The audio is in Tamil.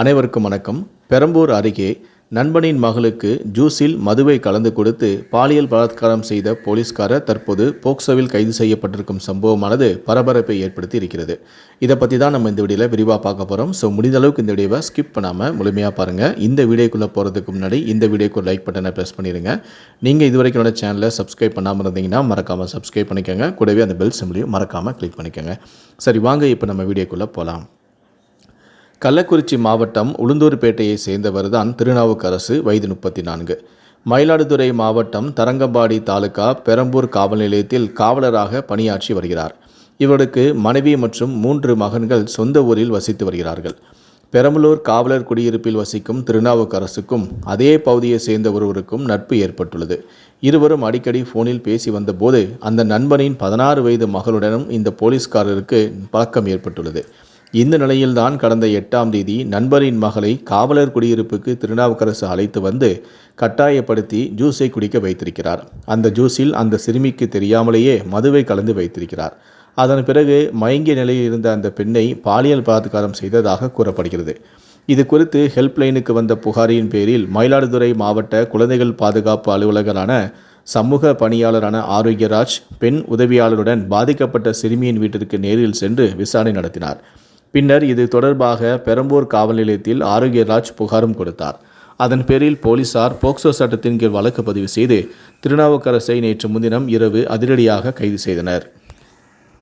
அனைவருக்கும் வணக்கம். பெரம்பூர் அருகே நண்பனின் மகளுக்கு ஜூஸில் மதுவை கலந்து கொடுத்து பாலியல் பலாத்காரம் செய்த போலீஸ்காரர் தற்போது போக்சோவில் கைது செய்யப்பட்டிருக்கும் சம்பவமானது பரபரப்பை ஏற்படுத்தி இருக்கிறது இதை பற்றி தான் நம்ம இந்த வீடியோவில் விரிவாக பார்க்க போகிறோம் ஸோ முடிந்த அளவுக்கு இந்த வீடியோவை ஸ்கிப் பண்ணாமல் முழுமையாக பாருங்கள் இந்த வீடியோக்குள்ளே போகிறதுக்கு முன்னாடி இந்த வீடியோக்கு லைக் பட்டனை ப்ரெஸ் பண்ணிடுங்க நீங்கள் இதுவரைக்கும் என்னோட சேனலை சப்ஸ்கிரைப் பண்ணாமல் இருந்தீங்கன்னா மறக்காமல் சப்ஸ்கிரைப் பண்ணிக்கோங்க. கூடவே அந்த பெல் சிம்லையும் மறக்காமல் கிளிக் பண்ணிக்கோங்க. சரி வாங்க இப்போ நம்ம வீடியோக்குள்ளே போகலாம் கள்ளக்குறிச்சி மாவட்டம் உளுந்தூர்பேட்டையை சேர்ந்தவர் தான் திருநாவுக்கரசு வயது முப்பத்தி நான்கு மயிலாடுதுறை மாவட்டம் தரங்கம்பாடி தாலுகா பெரம்பூர் காவல் நிலையத்தில் காவலராக பணியாற்றி வருகிறார். இவருக்கு மனைவி மற்றும் மூன்று மகன்கள் சொந்த ஊரில் வசித்து வருகிறார்கள். பெரம்பலூர் காவலர் குடியிருப்பில் வசிக்கும் திருநாவுக்கரசுக்கும் அதே பகுதியை சேர்ந்த ஒருவருக்கும் நட்பு ஏற்பட்டுள்ளது. இருவரும் அடிக்கடி ஃபோனில் பேசி வந்தபோது அந்த நண்பனின் பதினாறு வயது மகளுடனும் இந்த போலீஸ்காரருக்கு பழக்கம் ஏற்பட்டுள்ளது. இந்த நிலையில்தான் கடந்த எட்டாம் தேதி நண்பரின் மகளை காவலர் குடியிருப்புக்கு திருநாவுக்கரசு அழைத்து வந்து கட்டாயப்படுத்தி ஜூஸை குடிக்க வைத்திருக்கிறார். அந்த ஜூஸில் அந்த சிறுமிக்கு தெரியாமலேயே மதுவை கலந்து வைத்திருக்கிறார். அதன் பிறகு மயங்கிய நிலையில் இருந்த அந்த பெண்ணை பாலியல் பலாத்காரம் செய்ததாக கூறப்படுகிறது. இது குறித்து ஹெல்ப்லைனுக்கு வந்த புகாரின் பேரில் மயிலாடுதுறை மாவட்ட குழந்தைகள் பாதுகாப்பு அலுவலகரான சமூக பணியாளரான ஆரோக்கியராஜ் பெண் உதவியாளருடன் பாதிக்கப்பட்ட சிறுமியின் வீட்டிற்கு நேரில் சென்று விசாரணை நடத்தினார். பின்னர் இது தொடர்பாக பெரம்பூர் காவல் நிலையத்தில் ஆரோக்கியராஜ் புகாரும் கொடுத்தார். அதன் பேரில் போலீசார் போக்சோ சட்டத்தின் கீழ் வழக்கு பதிவு செய்து திருநாவுக்கரசை நேற்று முன்தினம் இரவு அதிரடியாக கைது செய்தனர்.